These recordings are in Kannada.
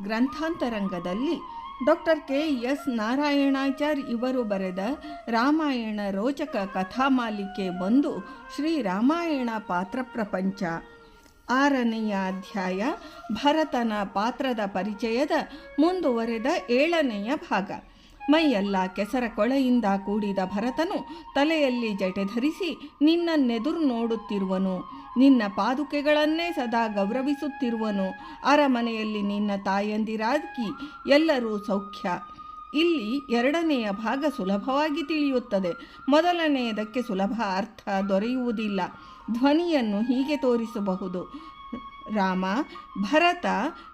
ಗ್ರಂಥಾಂತರಂಗದಲ್ಲಿ ಡಾಕ್ಟರ್ ಕೆ ಎಸ್ ನಾರಾಯಣಾಚಾರ್ ಇವರು ಬರೆದ ರಾಮಾಯಣ ರೋಚಕ ಕಥಾಮಾಲಿಕೆ ಬಂದು ಶ್ರೀ ರಾಮಾಯಣ ಪಾತ್ರ ಪ್ರಪಂಚ. ಆರನೆಯ ಅಧ್ಯಾಯ ಭರತನ ಪಾತ್ರದ ಪರಿಚಯದ ಮುಂದುವರೆದ ಏಳನೆಯ ಭಾಗ. ಮೈಯೆಲ್ಲ ಕೆಸರ ಕೊಳೆಯಿಂದ ಕೂಡಿದ ಭರತನು ತಲೆಯಲ್ಲಿ ಜಟೆ ಧರಿಸಿ ನಿನ್ನನ್ನೆದುರು ನೋಡುತ್ತಿರುವನು. ನಿನ್ನ ಪಾದುಕೆಗಳನ್ನೇ ಸದಾ ಗೌರವಿಸುತ್ತಿರುವನು. ಅರಮನೆಯಲ್ಲಿ ನಿನ್ನ ತಾಯಂದಿರಾಗಿ ಎಲ್ಲರೂ ಸೌಖ್ಯ. ಇಲ್ಲಿ ಎರಡನೆಯ ಭಾಗ ಸುಲಭವಾಗಿ ತಿಳಿಯುತ್ತದೆ. ಮೊದಲನೆಯದಕ್ಕೆ ಸುಲಭ ಅರ್ಥ ದೊರೆಯುವುದಿಲ್ಲ. ಧ್ವನಿಯನ್ನು ಹೀಗೆ ತೋರಿಸಬಹುದು. ರಾಮ, ಭರತ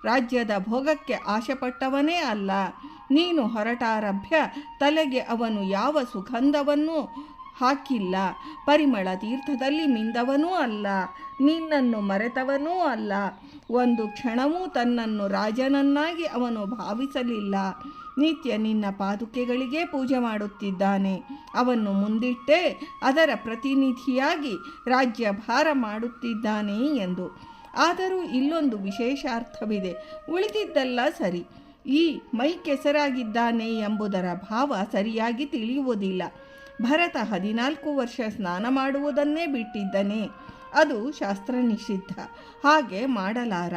ರಾಜ್ಯದ ಭೋಗಕ್ಕೆ ಆಶೆಪಟ್ಟವನೇ ಅಲ್ಲ. ನೀನು ಹೊರಟಾರಭ್ಯ, ತಲೆಗೆ ಅವನು ಯಾವ ಸುಗಂಧವನ್ನೂ ಹಾಕಿಲ್ಲ. ಪರಿಮಳ ತೀರ್ಥದಲ್ಲಿ ಮಿಂದವನೂ ಅಲ್ಲ, ನಿನ್ನನ್ನು ಮರೆತವನೂ ಅಲ್ಲ. ಒಂದು ಕ್ಷಣವೂ ತನ್ನನ್ನು ರಾಜನನ್ನಾಗಿ ಅವನು ಭಾವಿಸಲಿಲ್ಲ. ನಿತ್ಯ ನಿನ್ನ ಪಾದುಕೆಗಳಿಗೆ ಪೂಜೆ ಮಾಡುತ್ತಿದ್ದಾನೆ. ಅವನ್ನು ಮುಂದಿಟ್ಟೇ ಅದರ ಪ್ರತಿನಿಧಿಯಾಗಿ ರಾಜ್ಯ ಭಾರ ಮಾಡುತ್ತಿದ್ದಾನೆ ಎಂದು. ಆದರೂ ಇಲ್ಲೊಂದು ವಿಶೇಷ ಅರ್ಥವಿದೆ ಉಳಿದಿದ್ದಲ್ಲ ಸರಿ. ಈ ಮೈ ಕೆಸರಾಗಿದ್ದಾನೆ ಎಂಬುದರ ಭಾವ ಸರಿಯಾಗಿ ತಿಳಿಯುವುದಿಲ್ಲ. ಭರತ ಹದಿನಾಲ್ಕು ವರ್ಷ ಸ್ನಾನ ಮಾಡುವುದನ್ನೇ ಬಿಟ್ಟಿದ್ದನೆ. ಅದು ಶಾಸ್ತ್ರ ನಿಷಿದ್ಧ. ಹಾಗೆ ಮಾಡಲಾರ.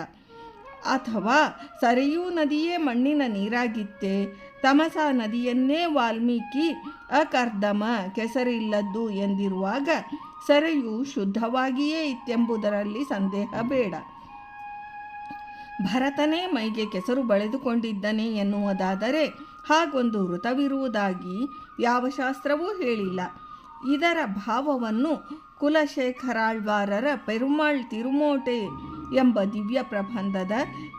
ಅಥವಾ ಸರಿಯೂ ನದಿಯೇ ಮಣ್ಣಿನ ನೀರಾಗಿತ್ತೆ. ತಮಸ ನದಿಯನ್ನೇ ವಾಲ್ಮೀಕಿ ಅಕರ್ದಮ ಕೆಸರಿಲ್ಲದ್ದು ಎಂದಿರುವಾಗ ಸರೆಯು ಶುದ್ಧವಾಗಿಯೇ ಇತ್ತೆಂಬುದರಲ್ಲಿ ಸಂದೇಹ ಬೇಡ. ಭರತನೇ ಮೈಗೆ ಕೆಸರು ಬಳೆದುಕೊಂಡಿದ್ದನೆ ಎನ್ನುವುದಾದರೆ ಹಾಗೊಂದು ವೃತವಿರುವುದಾಗಿ ಯಾವ ಶಾಸ್ತ್ರವೂ ಹೇಳಿಲ್ಲ. ಇದರ ಭಾವವನ್ನು ಕುಲಶೇಖರಾಳ್ವಾರರ ಪೆರುಮಾಳ್ ತಿರುಮೋಟೆ ಎಂಬ ದಿವ್ಯ ಪ್ರಬಂಧದ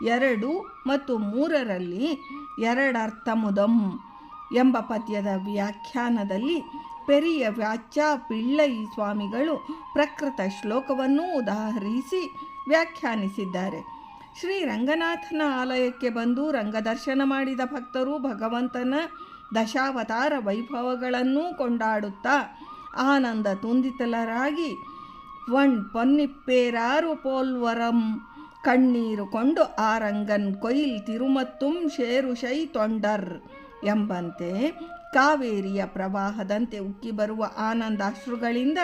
ಎರಡು ಮತ್ತು ಮೂರರಲ್ಲಿ ಎರಡರ್ಥಮುದಂ ಎಂಬ ಪದ್ಯದ ವ್ಯಾಖ್ಯಾನದಲ್ಲಿ ಪೆರಿಯ ವ್ಯಾಚ್ಯ ಪಿಳ್ಳೈ ಸ್ವಾಮಿಗಳು ಪ್ರಕೃತ ಶ್ಲೋಕವನ್ನು ಉದಾಹರಿಸಿ ವ್ಯಾಖ್ಯಾನಿಸಿದ್ದಾರೆ. ಶ್ರೀ ರಂಗನಾಥನ ಆಲಯಕ್ಕೆ ಬಂದು ರಂಗದರ್ಶನ ಮಾಡಿದ ಭಕ್ತರು ಭಗವಂತನ ದಶಾವತಾರ ವೈಭವಗಳನ್ನೂ ಕೊಂಡಾಡುತ್ತಾ ಆನಂದ ತುಂದಿತಲರಾಗಿ ಒಣ್ ಪೊನ್ನಿಪ್ಪೇರಾರು ಪೋಲ್ವರಂ ಕಣ್ಣೀರು ಕೊಂಡು ರಂಗನ್ ಕೊಯಿಲ್ ತಿರುಮತ್ತುಂ ಶೇರುಶೈ ತೊಂಡರ್ ಎಂಬಂತೆ ಕಾವೇರಿಯ ಪ್ರವಾಹದಂತೆ ಉಕ್ಕಿ ಬರುವ ಆನಂದಾಶ್ರುಗಳಿಂದ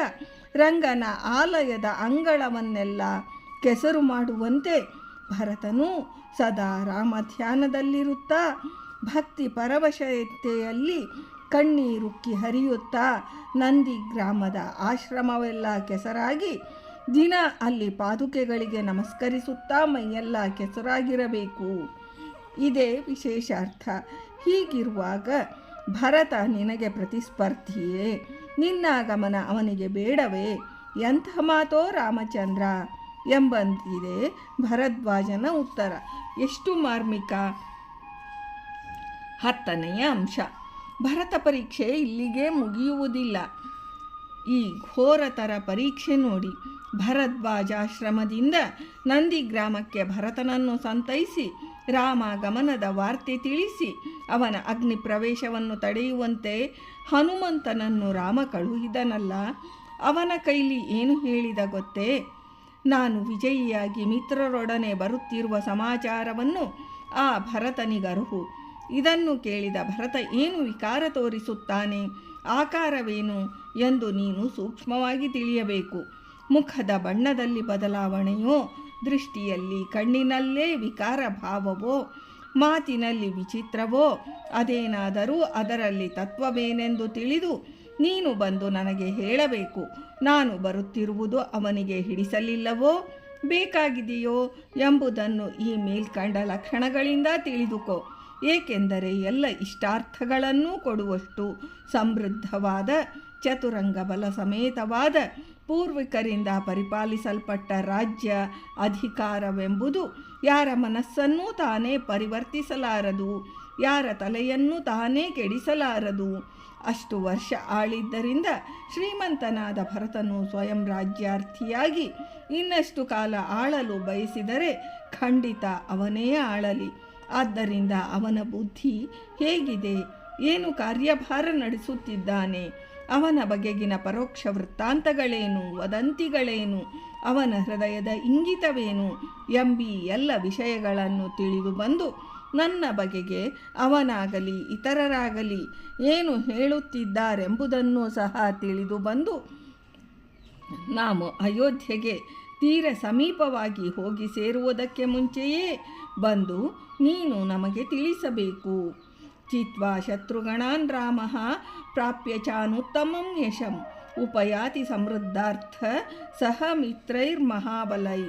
ರಂಗನ ಆಲಯದ ಅಂಗಳವನ್ನೆಲ್ಲ ಕೆಸರು ಮಾಡುವಂತೆ ಭರತನು ಸದಾ ರಾಮ ಧ್ಯಾನದಲ್ಲಿರುತ್ತಾ ಭಕ್ತಿ ಪರವಶತೆಯಲ್ಲಿ ಕಣ್ಣೀರುಕ್ಕಿ ಹರಿಯುತ್ತಾ ನಂದಿ ಗ್ರಾಮದ ಆಶ್ರಮವೆಲ್ಲ ಕೆಸರಾಗಿ ದಿನ ಅಲ್ಲಿ ಪಾದುಕೆಗಳಿಗೆ ನಮಸ್ಕರಿಸುತ್ತಾ ಮೈಯೆಲ್ಲ ಕೆಸರಾಗಿರಬೇಕು. ಇದೇ ವಿಶೇಷಾರ್ಥ. ಹೀಗಿರುವಾಗ ಭರತ ನಿನಗೆ ಪ್ರತಿಸ್ಪರ್ಧಿಯೇ. ನಿನ್ನ ಗಮನ ಅವನಿಗೆ ಬೇಡವೇ. ಎಂಥ ಮಾತೋ ರಾಮಚಂದ್ರ. ಎಂಬಂತಿದೆ ಭರದ್ವಾಜನ ಉತ್ತರ. ಎಷ್ಟು ಮಾರ್ಮಿಕ? ಹತ್ತನೆಯ ಅಂಶ. ಭರತ ಪರೀಕ್ಷೆ ಇಲ್ಲಿಗೆ ಮುಗಿಯುವುದಿಲ್ಲ. ಈ ಘೋರತರ ಪರೀಕ್ಷೆ ನೋಡಿ. ಭರದ್ವಾಜಾಶ್ರಮದಿಂದ ನಂದಿ ಗ್ರಾಮಕ್ಕೆ ಭರತನನ್ನು ಸಂತೈಸಿ ರಾಮ ಗಮನದ ವಾರ್ತೆ ತಿಳಿಸಿ, ಅವನ ಅಗ್ನಿ ಪ್ರವೇಶವನ್ನು ತಡೆಯುವಂತೆ ಹನುಮಂತನನ್ನು ರಾಮ ಕಳುಹಿದನಲ್ಲ. ಅವನ ಕೈಲಿ ಏನು ಹೇಳಿದ ಗೊತ್ತೇ? ನಾನು ವಿಜಯಿಯಾಗಿ ಮಿತ್ರರೊಡನೆ ಬರುತ್ತಿರುವ ಸಮಾಚಾರವನ್ನು ಆ ಭರತನಿಗರುಹು. ಇದನ್ನು ಕೇಳಿದ ಭರತ ಏನು ವಿಕಾರ ತೋರಿಸುತ್ತಾನೆ? ಆಕಾರವೇನು ಎಂದು ನೀನು ಸೂಕ್ಷ್ಮವಾಗಿ ತಿಳಿಯಬೇಕು. ಮುಖದ ಬಣ್ಣದಲ್ಲಿ ಬದಲಾವಣೆಯೋ, ದೃಷ್ಟಿಯಲ್ಲಿ ಕಣ್ಣಿನಲ್ಲೇ ವಿಕಾರ ಭಾವವೋ ಮಾತಿನಲ್ಲಿ ವಿಚಿತ್ರವೋ, ಅದೇನಾದರೂ ಅದರಲ್ಲಿ ತತ್ವವೇನೆಂದು ತಿಳಿದು ನೀನು ಬಂದು ನನಗೆ ಹೇಳಬೇಕು. ನಾನು ಬರುತ್ತಿರುವುದು ಅವನಿಗೆ ಹಿಡಿಸಲಿಲ್ಲವೋ? ಬೇಕಾಗಿದೆಯೋ ಎಂಬುದನ್ನು ಈ ಮೇಲ್ಕಂಡ ಲಕ್ಷಣಗಳಿಂದ ತಿಳಿದುಕೋ. ಏಕೆಂದರೆ ಎಲ್ಲ ಇಷ್ಟಾರ್ಥಗಳನ್ನೂ ಕೊಡುವಷ್ಟು ಸಮೃದ್ಧವಾದ ಚತುರಂಗ ಬಲ ಸಮೇತವಾದ ಪೂರ್ವಿಕರಿಂದ ಪರಿಪಾಲಿಸಲ್ಪಟ್ಟ ರಾಜ್ಯ ಅಧಿಕಾರವೆಂಬುದು ಯಾರ ಮನಸ್ಸನ್ನೂ ತಾನೇ ಪರಿವರ್ತಿಸಲಾರದು, ಯಾರ ತಲೆಯನ್ನು ತಾನೇ ಕೆಡಿಸಲಾರದು. ಅಷ್ಟು ವರ್ಷ ಆಳಿದ್ದರಿಂದ ಶ್ರೀಮಂತನಾದ ಭರತನು ಸ್ವಯಂ ರಾಜ್ಯಾರ್ಥಿಯಾಗಿ ಇನ್ನಷ್ಟು ಕಾಲ ಆಳಲು ಬಯಸಿದರೆ ಖಂಡಿತ ಅವನೇ ಆಳಲಿ. ಆದ್ದರಿಂದ ಅವನ ಬುದ್ಧಿ ಹೇಗಿದೆ? ಏನು ಕಾರ್ಯಭಾರ ನಡೆಸುತ್ತಿದ್ದಾನೆ? ಅವನ ಬಗೆಗಿನ ಪರೋಕ್ಷ ವೃತ್ತಾಂತಗಳೇನು? ವದಂತಿಗಳೇನು? ಅವನ ಹೃದಯದ ಇಂಗಿತವೇನು? ಎಂಬಿ ಎಲ್ಲ ವಿಷಯಗಳನ್ನು ತಿಳಿದು ಬಂದು ನನ್ನ ಬಗೆಗೆ ಅವನಾಗಲಿ, ಇತರರಾಗಲಿ ಏನು ಹೇಳುತ್ತಿದ್ದಾರೆಂಬುದನ್ನು ಸಹ ತಿಳಿದು ಬಂದು ನಾವು ಅಯೋಧ್ಯೆಗೆ ತೀರ ಸಮೀಪವಾಗಿ ಹೋಗಿ ಸೇರುವುದಕ್ಕೆ ಮುಂಚೆಯೇ ಬಂದು ನೀನು ನಮಗೆ ತಿಳಿಸಬೇಕು. ಚಿತ್ವಾ ಶತ್ರುಗಣಾನ್ ರಾಮ ಪ್ರಾಪ್ಯ ಚಾನುತ್ತಮಂ ಯಶಂ. ಉಪಯಾತಿ ಸಮೃದ್ಧಾರ್ಥ ಸಹ ಮಿತ್ರೈರ್ಮಹಾಬಲೈ.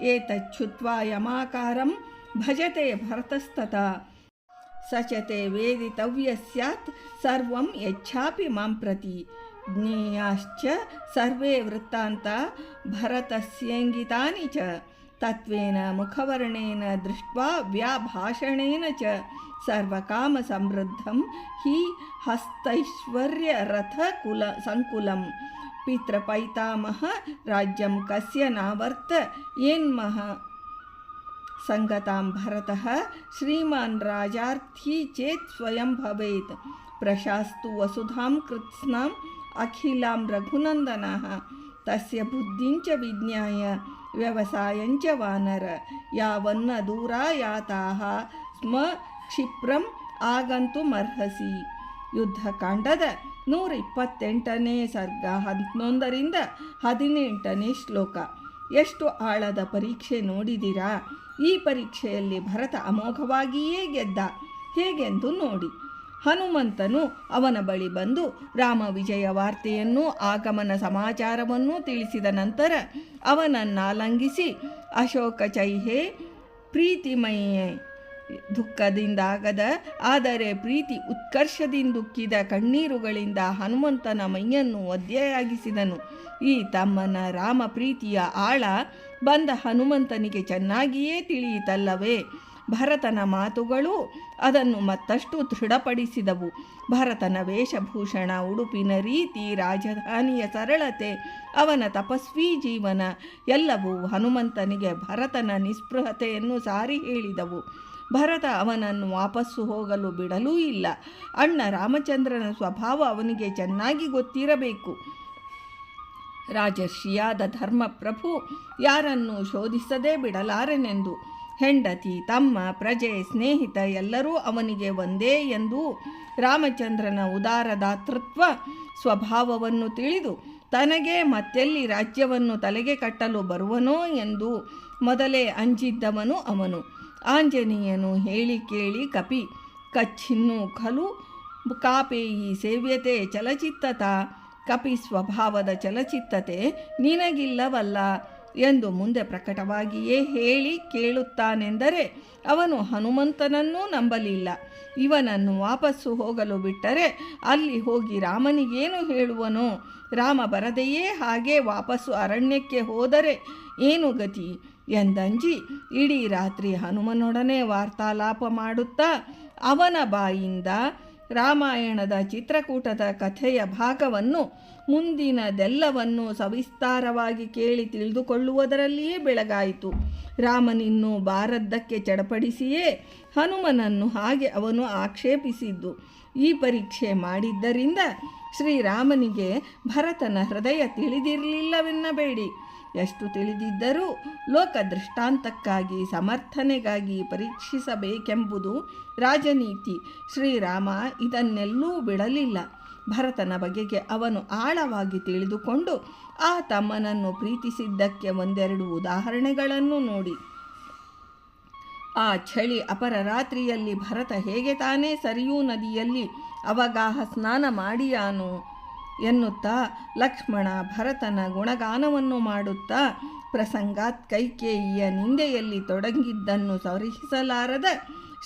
ಏತಚ್ಛುತ್ವಾ ಯಮಾಕಾರಂ भजते भरतस्तता स च ते वेदितव्य स्यात् सर्वं यच्छापि मां प्रति। ज्ञेयाश्च सर्वे वृत्तान्ता भरतस्यङ्गितानि च। तत्त्वेन मुखवर्णेन दृष्ट्वा व्याभाषणेन च। सर्वकामसमृद्धं हि हस्तैश्वर्यरथकुल सङ्कुलं पितृपैतामह राज्यं कस्य नावर्त येन्मह। ಸಂಗತಾಂ ಭರತಃ ಶ್ರೀಮಾನ್ ರಾಜಾರ್ಥಿ ಚೇತ್ ಸ್ವಯಂ ಭವೇತ್. ಪ್ರಶಾಸ್ತು ವಸುಧಾಂ ಕೃತ್ಸ್ನಾಂ ಅಖಿಲಾಂ ರಘುನಂದನಃ. ತಸ್ಯ ಬುದ್ಧಿಂಚ ವಿಜ್ಞಾಯ ವ್ಯವಸಾಯಂಚ ವಾನರ. ಯಾವನ್ನ ದೂರ ಯಾತಾಹ ಸ್ಮ ಕ್ಷಿಪ್ರಂ ಆಗಂತುಮರ್ಹಸಿ ಯುದ್ಧಕಾಂಡದ ನೂರ ಇಪ್ಪತ್ತೆಂಟನೇ ಸರ್ಗ, ಹನ್ನೊಂದರಿಂದ ಹದಿನೆಂಟನೇ ಶ್ಲೋಕ. ಎಷ್ಟು ಆಳದ ಪರೀಕ್ಷೆ ನೋಡಿದಿರಾ? ಈ ಪರೀಕ್ಷೆಯಲ್ಲಿ ಭರತ ಅಮೋಘವಾಗಿಯೇ ಗೆದ್ದ. ಹೇಗೆಂದು ನೋಡಿ. ಹನುಮಂತನು ಅವನ ಬಳಿ ಬಂದು ರಾಮ ವಿಜಯ ವಾರ್ತೆಯನ್ನು ಆಗಮನ ಸಮಾಚಾರವನ್ನು ತಿಳಿಸಿದ ನಂತರ ಅವನನ್ನಾಲಂಗಿಸಿ ಅಶೋಕ ಚೈಹೆ ಪ್ರೀತಿಮಯೇ ದುಃಖದಿಂದಾಗದ, ಆದರೆ ಪ್ರೀತಿ ಉತ್ಕರ್ಷದಿಂದುಕ್ಕಿದ ಕಣ್ಣೀರುಗಳಿಂದ ಹನುಮಂತನ ಮೈಯನ್ನು ಒದ್ದೆಯಾಗಿಸಿದನು. ಈ ತಮ್ಮನ ರಾಮ ಪ್ರೀತಿಯ ಆಳ ಬಂದ ಹನುಮಂತನಿಗೆ ಚೆನ್ನಾಗಿಯೇ ತಿಳಿಯಿತಲ್ಲವೇ? ಭರತನ ಮಾತುಗಳು ಅದನ್ನು ಮತ್ತಷ್ಟು ದೃಢಪಡಿಸಿದವು. ಭರತನ ವೇಷಭೂಷಣ, ಉಡುಪಿನ ರೀತಿ, ರಾಜಧಾನಿಯ ಸರಳತೆ, ಅವನ ತಪಸ್ವಿ ಜೀವನ ಎಲ್ಲವೂ ಹನುಮಂತನಿಗೆ ಭರತನ ನಿಸ್ಪೃಹತೆಯನ್ನು ಸಾರಿ ಹೇಳಿದವು. ಭರತ ಅವನನ್ನು ವಾಪಸ್ಸು ಹೋಗಲು ಬಿಡಲೂ ಇಲ್ಲ. ಅಣ್ಣ ರಾಮಚಂದ್ರನ ಸ್ವಭಾವ ಅವನಿಗೆ ಚೆನ್ನಾಗಿ ಗೊತ್ತಿರಬೇಕು. ರಾಜರ್ಷಿಯಾದ ಧರ್ಮಪ್ರಭು ಯಾರನ್ನು ಶೋಧಿಸದೇ ಬಿಡಲಾರನೆಂದು. ಹೆಂಡತಿ, ತಮ್ಮ, ಪ್ರಜೆ, ಸ್ನೇಹಿತ ಎಲ್ಲರೂ ಅವನಿಗೆ ಒಂದೇ ಎಂದು ರಾಮಚಂದ್ರನ ಉದಾರದಾತೃತ್ವ ಸ್ವಭಾವವನ್ನು ತಿಳಿದು ತನಗೆ ಮತ್ತೆಲ್ಲಿ ರಾಜ್ಯವನ್ನು ತಲೆಗೆ ಕಟ್ಟಲು ಬರುವನೋ ಎಂದು ಮೊದಲೇ ಅಂಜಿದ್ದವನು ಅವನು. ಆಂಜನೇಯನು ಹೇಳಿ ಕೇಳಿ ಕಪಿ, ಕಚ್ಚಿನ್ನು ಖಲು ಕಾಪೇಯಿ ಸೇವ್ಯತೆ ಚಲಚಿತ್ತತ ಕಪಿ ಸ್ವಭಾವದ ಚಲಚಿತ್ತತೆ ನಿನಗಿಲ್ಲವಲ್ಲ ಎಂದು ಮುಂದೆ ಪ್ರಕಟವಾಗಿಯೇ ಹೇಳಿ ಕೇಳುತ್ತಾನೆಂದರೆ ಅವನು ಹನುಮಂತನನ್ನೂ ನಂಬಲಿಲ್ಲ. ಇವನನ್ನು ವಾಪಸ್ಸು ಹೋಗಲು ಬಿಟ್ಟರೆ ಅಲ್ಲಿ ಹೋಗಿ ರಾಮನಿಗೇನು ಹೇಳುವನು? ರಾಮ ಬರದೆಯೇ ಹಾಗೆ ವಾಪಸ್ಸು ಅರಣ್ಯಕ್ಕೆ ಹೋದರೆ ಏನು ಗತಿ? ಎಂದಂಜಿ ಇಡೀ ರಾತ್ರಿ ಹನುಮನೊಡನೆ ವಾರ್ತಾಲಾಪ ಮಾಡುತ್ತಾ ಅವನ ಬಾಯಿಂದ ರಾಮಾಯಣದ ಚಿತ್ರಕೂಟದ ಕಥೆಯ ಭಾಗವನ್ನು ಮುಂದಿನದೆಲ್ಲವನ್ನು ಸವಿಸ್ತಾರವಾಗಿ ಕೇಳಿ ತಿಳಿದುಕೊಳ್ಳುವುದರಲ್ಲಿಯೇ ಬೆಳಗಾಯಿತು. ರಾಮನಿನ್ನು ಬಾರದ್ದಕ್ಕೆ ಚಡಪಡಿಸಿಯೇ ಹನುಮನನ್ನು ಹಾಗೆ ಅವನು ಆಕ್ಷೇಪಿಸಿದ್ದು. ಈ ಪರೀಕ್ಷೆ ಮಾಡಿದ್ದರಿಂದ ಶ್ರೀರಾಮನಿಗೆ ಭರತನ ಹೃದಯ ತಿಳಿದಿರಲಿಲ್ಲವೆನ್ನಬೇಡಿ. ಎಷ್ಟು ತಿಳಿದಿದ್ದರೂ ಲೋಕ ದೃಷ್ಟಾಂತಕ್ಕಾಗಿ ಸಮರ್ಥನೆಗಾಗಿ ಪರೀಕ್ಷಿಸಬೇಕೆಂಬುದು ರಾಜನೀತಿ. ಶ್ರೀರಾಮ ಇದನ್ನೆಲ್ಲೂ ಬಿಡಲಿಲ್ಲ. ಭರತನ ಬಗೆಗೆ ಅವನು ಆಳವಾಗಿ ತಿಳಿದುಕೊಂಡು ಆ ತಮ್ಮನನ್ನು ಪ್ರೀತಿಸಿದ್ದಕ್ಕೆ ಒಂದೆರಡು ಉದಾಹರಣೆಗಳನ್ನು ನೋಡಿ. ಆ ಚಳಿ ಅಪರ ರಾತ್ರಿಯಲ್ಲಿ ಭರತ ಹೇಗೆ ತಾನೇ ಸರಿಯೂ ನದಿಯಲ್ಲಿ ಅವಗಾಹ ಸ್ನಾನ ಮಾಡಿಯಾನು? ಎನ್ನುತ್ತಾ ಲಕ್ಷ್ಮಣ ಭರತನ ಗುಣಗಾನವನ್ನು ಮಾಡುತ್ತಾ ಪ್ರಸಂಗಾತ್ ಕೈಕೇಯಿಯ ನಿಂದೆಯಲ್ಲಿ ತೊಡಗಿದ್ದನ್ನು ಸರಿಸಲಾರದ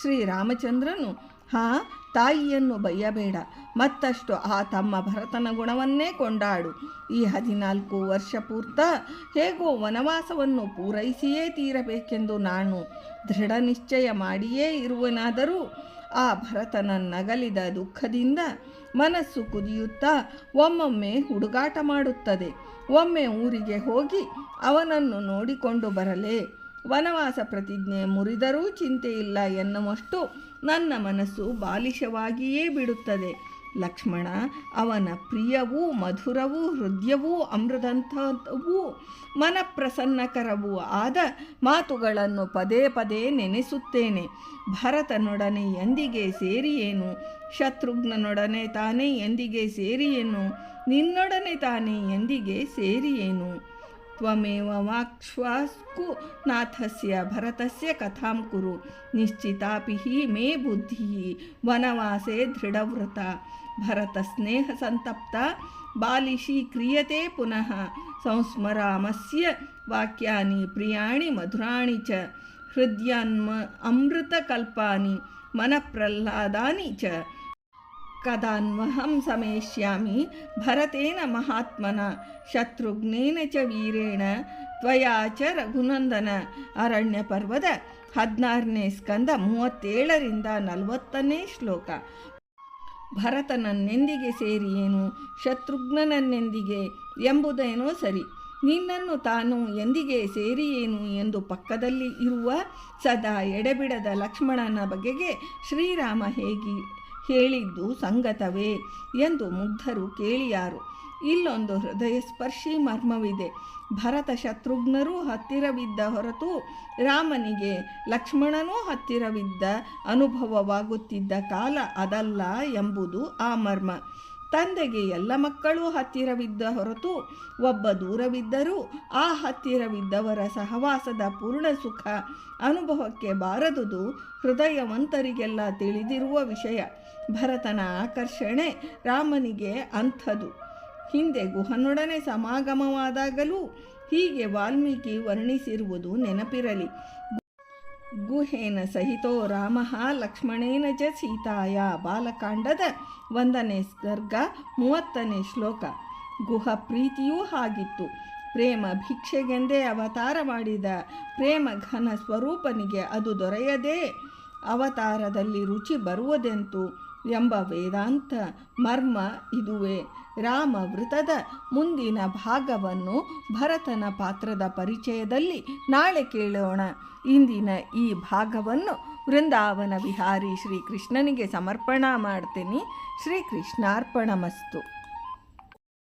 ಶ್ರೀರಾಮಚಂದ್ರನು. ಹಾ, ತಾಯಿಯನ್ನು ಬಯ್ಯಬೇಡ. ಮತ್ತಷ್ಟು ಆ ತಮ್ಮ ಭರತನ ಗುಣವನ್ನೇ ಕೊಂಡಾಡು. ಈ ಹದಿನಾಲ್ಕು ವರ್ಷ ಪೂರ್ತ ಹೇಗೋ ವನವಾಸವನ್ನು ಪೂರೈಸಿಯೇ ತೀರಬೇಕೆಂದು ನಾನು ದೃಢ ನಿಶ್ಚಯ ಮಾಡಿಯೇ ಇರುವನಾದರೂ ಆ ಭರತನ ನಗಲಿದ ದುಃಖದಿಂದ ಮನಸ್ಸು ಕುದಿಯುತ್ತಾ ಒಮ್ಮೊಮ್ಮೆ ಹುಡುಗಾಟ ಮಾಡುತ್ತದೆ. ಒಮ್ಮೆ ಊರಿಗೆ ಹೋಗಿ ಅವನನ್ನು ನೋಡಿಕೊಂಡು ಬರಲೇ. ವನವಾಸ ಪ್ರತಿಜ್ಞೆ ಮುರಿದರೂ ಚಿಂತೆಯಿಲ್ಲ ಎನ್ನುವಷ್ಟು ನನ್ನ ಮನಸ್ಸು ಬಾಲಿಶವಾಗಿಯೇ ಬಿಡುತ್ತದೆ. ಲಕ್ಷ್ಮಣ, ಅವನ ಪ್ರಿಯವೂ, ಮಧುರವೂ, ಹೃದಯವೂ ಅಮೃತಂಥವೂ ಮನಪ್ರಸನ್ನಕರವೂ ಆದ ಮಾತುಗಳನ್ನು ಪದೇ ಪದೇ ನೆನೆಸುತ್ತೇನೆ. ಭರತನೊಡನೆ ಎಂದಿಗೆ ಸೇರಿಯೇನು? ಶತ್ರುಘ್ನನೊಡನೆ ತಾನೇ ಎಂದಿಗೆ ಸೇರಿಯೇನು? ನಿನ್ನೊಡನೆ ತಾನೇ ಎಂದಿಗೆ ಸೇರಿಯೇನು? ತ್ವಮೇವ ವಾಕ್ಶ್ವಾಸ್ಕು ನಾಥಸ್ಯ ಭರತಸ್ಯ ಕಥಾಂ ಕುರು. ನಿಶ್ಚಿತಾಪಿ ಹಿ ಮೇ ಬುದ್ಧಿ. ವನವಾಸೆ ದೃಢವ್ರತ. ಸಂತಪ್ತ ಬಾಲಿಶಿ ಕ್ರಿಯತೆ ಪುನಃ. ಸಂಸ್ಮರಾಮಸ್ಯ ವಾಕ್ಯಾನಿ ಪ್ರಿಯಾಣಿ ಮಧುರಾಣಿ ಚ, ಹೃದಯಾನ್ಮ ಅಮೃತಕಲ್ಪಾನಿ ಮನಪ್ರಹ್ಲಾದಾನಿ ಚ. ಕದಾನ್ವಹಂ ಸಮೇಷ್ಯಾಮಿ ಭರತೇನ ಮಹಾತ್ಮನ, ಶತ್ರುಘ್ನೇನ ಚ ವೀರೇಣ, ತ್ವಯಾ ಚ ರಘುನಂದನ. ಅರಣ್ಯ ಪರ್ವದ ಹದಿನಾರನೇ ಸ್ಕಂದ ಮೂವತ್ತೇಳರಿಂದ ನಲವತ್ತನೇ ಶ್ಲೋಕ. ಭರತನನ್ನೆಂದಿಗೆ ಸೇರಿಯೇನು ಶತ್ರುಘ್ನನನ್ನೆಂದಿಗೆ ಎಂಬುದೇನೋ ಸರಿ. ನಿನ್ನನ್ನು ತಾನು ಎಂದಿಗೆ ಸೇರಿಯೇನು ಎಂದು ಪಕ್ಕದಲ್ಲಿ ಇರುವ ಸದಾ ಎಡೆಬಿಡದ ಲಕ್ಷ್ಮಣನ ಬಗೆಗೆ ಶ್ರೀರಾಮ ಹೇಗಿ ಹೇಳಿದ್ದು ಸಂಗತವೇ ಎಂದು ಮುಗ್ಧರು ಕೇಳಿಯಾರು. ಇಲ್ಲೊಂದು ಹೃದಯ ಸ್ಪರ್ಶಿ ಮರ್ಮವಿದೆ. ಭರತ ಶತ್ರುಘ್ನರೂ ಹತ್ತಿರವಿದ್ದ ಹೊರತು ರಾಮನಿಗೆ ಲಕ್ಷ್ಮಣನೂ ಹತ್ತಿರವಿದ್ದ ಅನುಭವವಾಗುತ್ತಿದ್ದ ಕಾಲ ಅದಲ್ಲ ಎಂಬುದು ಆ ಮರ್ಮ. ತಂದೆಗೆ ಎಲ್ಲ ಮಕ್ಕಳೂ ಹತ್ತಿರವಿದ್ದ ಹೊರತು ಒಬ್ಬ ದೂರವಿದ್ದರೂ ಆ ಹತ್ತಿರವಿದ್ದವರ ಸಹವಾಸದ ಪೂರ್ಣ ಸುಖ ಅನುಭವಕ್ಕೆ ಬಾರದುದು ಹೃದಯವಂತರಿಗೆಲ್ಲ ತಿಳಿದಿರುವ ವಿಷಯ. ಭರತನ ಆಕರ್ಷಣೆ ರಾಮನಿಗೆ ಅಂಥದು. ಹಿಂದೆ ಗುಹನೊಡನೆ ಸಮಾಗಮವಾದಾಗಲೂ ಹೀಗೆ ವಾಲ್ಮೀಕಿ ವರ್ಣಿಸಿರುವುದು ನೆನಪಿರಲಿ. ಗುಹೇನ ಸಹಿತೋ ರಾಮ ಲಕ್ಷ್ಮಣೇನ ಚ ಸೀತಾಯ ಬಾಲಕಾಂಡದ ಒಂದನೇ ಸರ್ಗ ಮೂವತ್ತನೇ ಶ್ಲೋಕ. ಗುಹ ಪ್ರೀತಿಯೂ ಹಾಗಿತ್ತು. ಪ್ರೇಮ ಭಿಕ್ಷೆಗೆಂದೇ ಅವತಾರ ಮಾಡಿದ ಪ್ರೇಮ ಘನ ಸ್ವರೂಪನಿಗೆ ಅದು ದೊರೆಯದೇ ಅವತಾರದಲ್ಲಿ ರುಚಿ ಬರುವುದೆಂತು? ಎಂಬ ವೇದಾಂತ ಮರ್ಮ ಇದುವೇ. ರಾಮ ವೃತದ ಮುಂದಿನ ಭಾಗವನ್ನು ಭರತನ ಪಾತ್ರದ ಪರಿಚಯದಲ್ಲಿ ನಾಳೆ ಕೇಳೋಣ. ಇಂದಿನ ಈ ಭಾಗವನ್ನು ವೃಂದಾವನ ವಿಹಾರಿ ಶ್ರೀಕೃಷ್ಣನಿಗೆ ಸಮರ್ಪಣಾ ಮಾಡ್ತೀನಿ. ಶ್ರೀಕೃಷ್ಣಾರ್ಪಣಮಸ್ತು.